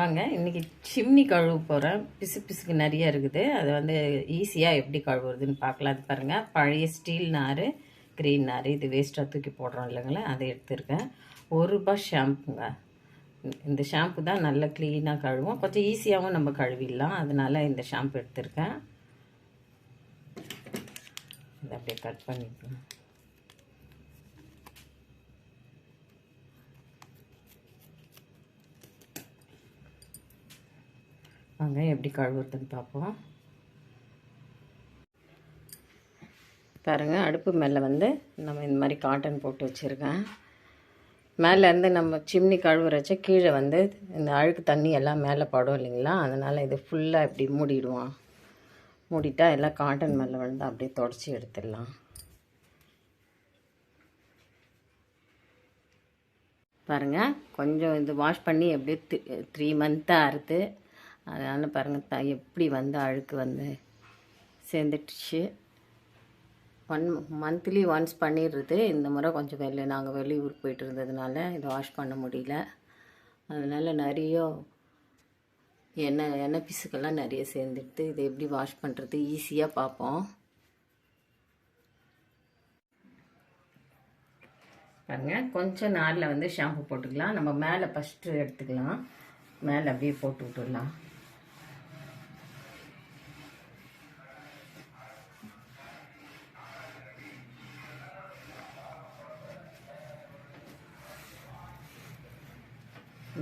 வாங்க இன்றைக்கி சிம்னி கழுவ போகிறேன் பிசு பிசுக்கு நிறைய இருக்குது. அது வந்து ஈஸியாக எப்படி கழுவுறதுன்னு பார்க்கலாம். அது பாருங்கள் பழைய ஸ்டீல் நார் க்ரீன் நார் இது வேஸ்ட்டாக தூக்கி போடுறோம் இல்லைங்களா? அதை எடுத்துருக்கேன். ஒரு ரூபாய் ஷாம்புங்க இந்த ஷாம்பு தான் நல்லா க்ளீனாக கழுவும். கொஞ்சம் ஈஸியாகவும் நம்ம கழுவிடலாம். அதனால் இந்த ஷாம்பு எடுத்திருக்கேன். இதை அப்படியே கட் பண்ணிக்கலாம். வாங்க எப்படி கழுவுறதுன்னு பார்ப்போம். பாருங்கள் அடுப்பு மேலே வந்து நம்ம இந்த மாதிரி காட்டன் போட்டு வச்சுருக்கேன். மேலேருந்து நம்ம சிம்னி கழுவுறச்ச கீழே வந்து இந்த அழுக்கு தண்ணி எல்லாம் மேலே படும் இல்லைங்களா? அதனால் இது ஃபுல்லாக இப்படி மூடிடுவோம். மூடிட்டால் எல்லாம் காட்டன் மேலே வந்து அப்படியே தொடச்சி எடுத்துடலாம். பாருங்கள் கொஞ்சம் இது வாஷ் பண்ணி எப்படியே த்ரீ மந்த்தாக அறுத்து அதனால் பாருங்கள் த எப்படி வந்து அழுக்கு வந்து சேர்ந்துடுச்சு. ஒன் மந்த்லி ஒன்ஸ் பண்ணிடுறது. இந்த முறை கொஞ்சம் வெளியே நாங்கள் வெளியூர் போயிட்டு இருந்ததுனால இதை வாஷ் பண்ண முடியல. அதனால் நிறைய எண்ணெய் எண்ணெய் பிசுக்கெல்லாம் நிறைய சேர்ந்துடுது இதை எப்படி வாஷ் பண்ணுறது ஈஸியாக பார்ப்போம். பாருங்க கொஞ்சம் நாளில் வந்து ஷாம்பு போட்டுக்கலாம். நம்ம மேலே ஃபஸ்ட்டு எடுத்துக்கலாம். மேலே அப்படியே போட்டு விட்டுடலாம்.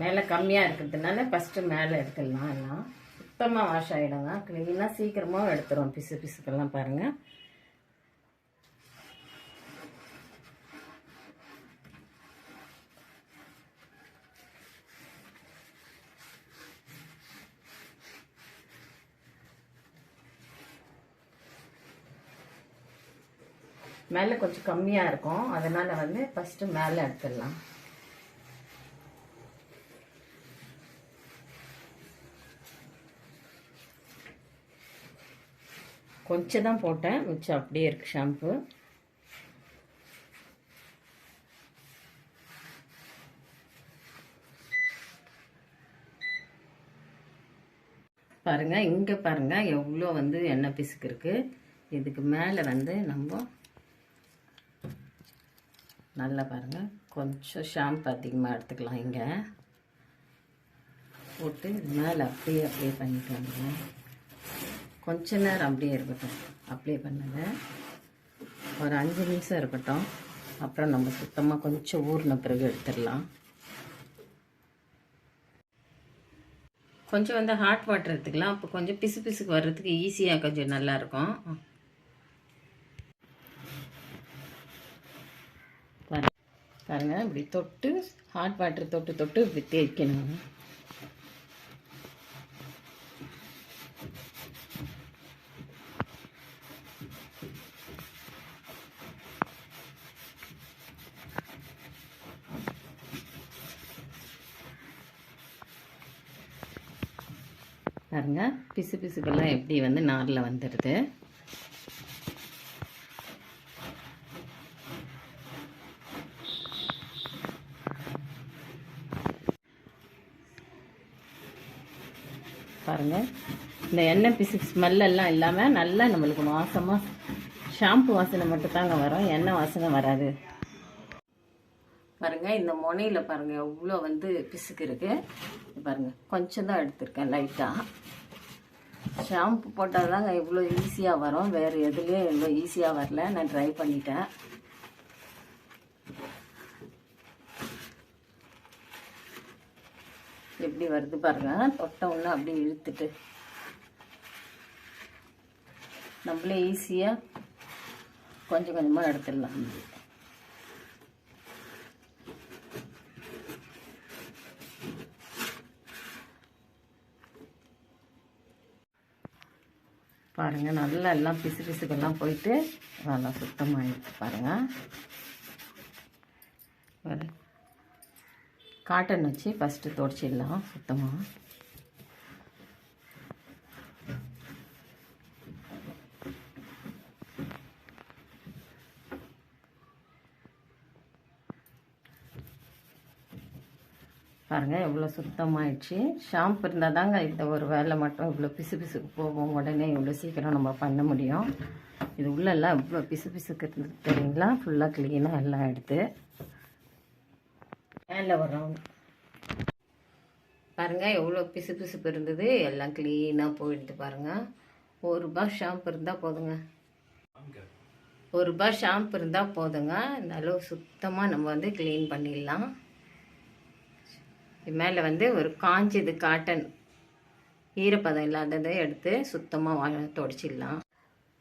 மேலே கம்மியாக இருக்கிறதுனால ஃபஸ்ட்டு மேலே எடுத்துடலாம் எல்லாம். சுத்தமாக வாஷ் ஆகிடுங்க க்ளீனாக சீக்கிரமாக எடுத்துரும் பிசு பிசுக்கெல்லாம் பாருங்கள் மேலே கொஞ்சம் கம்மியாக இருக்கும். அதனால் வந்து ஃபஸ்ட்டு மேலே எடுத்துடலாம். கொஞ்சம் தான் போட்டேன். மிச்சம் அப்படியே இருக்குது ஷாம்பு பாருங்கள் இங்கே பாருங்கள் எவ்வளோ வந்து எண்ணெய் பிசுக்கு இருக்குது இதுக்கு மேலே வந்து நம்ம நல்லா பாருங்கள் கொஞ்சம் ஷாம்பு அதிகமாக எடுத்துக்கலாம் இங்கே. போட்டு மேலே அப்படியே அப்படியே பண்ணிக்கலாங்க கொஞ்ச நேரம் அப்படியே இருக்கட்டும். அப்ளை பண்ணதை ஒரு அஞ்சு நிமிஷம் இருக்கட்டும். அப்புறம் நம்ம சுத்தமாக கொஞ்சம் ஊறின பிறகு எடுத்துடலாம். கொஞ்சம் வந்து ஹாட் வாட்டர் எடுத்துக்கலாம். அப்போ கொஞ்சம் பிசு பிசுக்கு வர்றதுக்கு ஈஸியாக கொஞ்சம் நல்லாயிருக்கும். பாருங்க. இப்படி தொட்டு ஹாட் வாட்டர் தொட்டு தொட்டு இப்படி தேய்க்கணும் பாருங்க. பிசு பிசுக்கெல்லாம் எப்படி வந்து நாரில் வந்துடுது பாருங்கள் இந்த எண்ணெய் பிசு ஸ்மெல்லெல்லாம் இல்லாமல் நல்லா நம்மளுக்கு வாசமாக ஷாம்பு வாசனை மட்டும் தாங்க வரும். எண்ணெய் வாசனை வராது. பாருங்கள் இந்த முனையில் பாருங்கள் எவ்வளோ வந்து பிசுக்கு இருக்குது பாருங்கள் கொஞ்சம் தான் எடுத்திருக்கேன் லைட்டாக ஷாம்பு போட்டால் தாங்க இவ்வளோ ஈஸியாக வரும். வேறு எதுலேயும் இவ்வளோ ஈஸியாக வரல. நான் ட்ரை பண்ணிட்டேன். எப்படி வருது பாருங்கள் தொட்ட ஒன்று அப்படியே இழுத்துட்டு. நம்மளே ஈஸியாக கொஞ்சம் கொஞ்சமாக எடுத்துடலாம். பாருங்கள் நல்லா எல்லாம் பிசு பிசுக்கெல்லாம் போயிட்டு நல்லா சுத்தமாகிடுச்சு பாருங்கள் காட்டன் வச்சு ஃபஸ்ட்டு துடைச்சிடலாம் சுத்தமாக பாருங்கள் எவ்வளோ சுத்தமாகிடுச்சு ஷாம்பு இருந்தால் தாங்க இந்த ஒரு வேலை மட்டும் இவ்வளோ பிசு பிசுக்கு போகும். உடனே இவ்வளோ சீக்கிரம் நம்ம பண்ண முடியும். இது உள்ளெல்லாம் இவ்வளோ பிசு பிசுக்கு இருந்தது தெரியுங்களா? ஃபுல்லாக க்ளீனாக எல்லாம் எடுத்து மேலே வரோம் பாருங்கள் எவ்வளோ பிசு பிசுப்பு இருந்தது. எல்லாம் க்ளீனாக போயிடுது பாருங்கள் ஒரு ரூபா ஷாம்பு இருந்தால் போதுங்க. ஒரு ரூபா ஷாம்பு இருந்தால் போதுங்க. இந்த அளவு சுத்தமாக நம்ம வந்து க்ளீன் பண்ணிடலாம். இது மேலே வந்து ஒரு காஞ்சது காட்டன் ஈரப்பதம் இல்லாததை எடுத்து சுத்தமாக வா துடைச்சிடலாம்.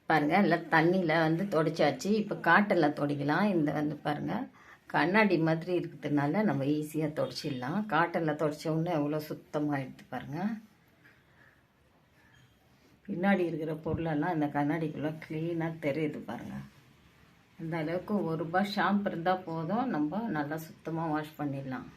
பாருங்கள் எல்லாம் தண்ணியில் வந்து துடைச்சாச்சு. இப்போ காட்டனில் துடைக்கலாம். இந்த வந்து பாருங்கள் கண்ணாடி மாதிரி இருக்கிறதுனால நம்ம ஈஸியாக துடைச்சிடலாம். காட்டனில் துடைச்ச உடனே எவ்வளோ சுத்தமாக எடுத்து பாருங்கள் பின்னாடி இருக்கிற பொருளெல்லாம் இந்த கண்ணாடிக்குள்ளே க்ளீனாக தெரியுது பாருங்கள் அந்த அளவுக்கு ஒரு ரூபாய் ஷாம்பு இருந்தால் போதும். நம்ம நல்லா சுத்தமாக வாஷ் பண்ணிடலாம்.